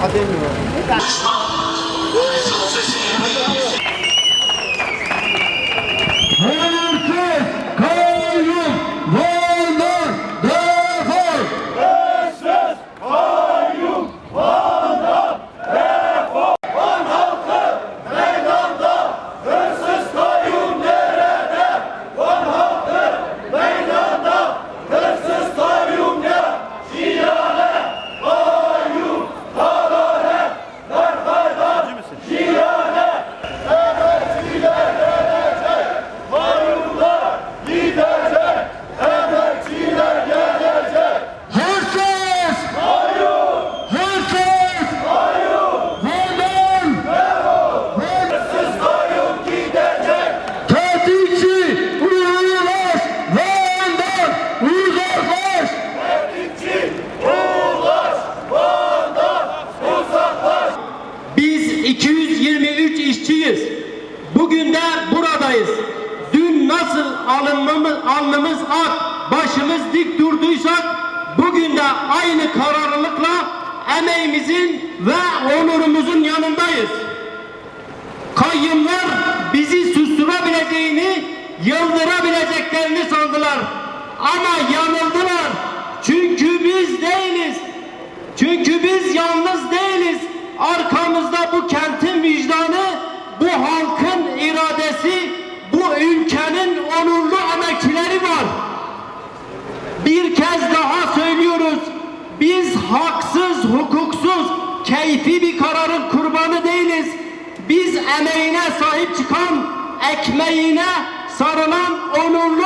勝てんのはいい。223 işçiyiz. Bugün de buradayız. Dün nasıl alınmamız, alnımız ak, başımız dik durduysak bugün de aynı kararlılıkla emeğimizin ve onurumuzun yanındayız. Kayyumlar bizi susturabileceğini, yıldırabileceklerini sandılar. Ama yanıldılar. Çünkü biz değiliz. Çünkü biz yalnız değiliz. Arkamızda bu kentin vicdanı, bu halkın iradesi, bu ülkenin onurlu emekçileri var. Bir kez daha söylüyoruz. Biz haksız, hukuksuz, keyfi bir kararın kurbanı değiliz. Biz emeğine sahip çıkan, ekmeğine sarılan onurlu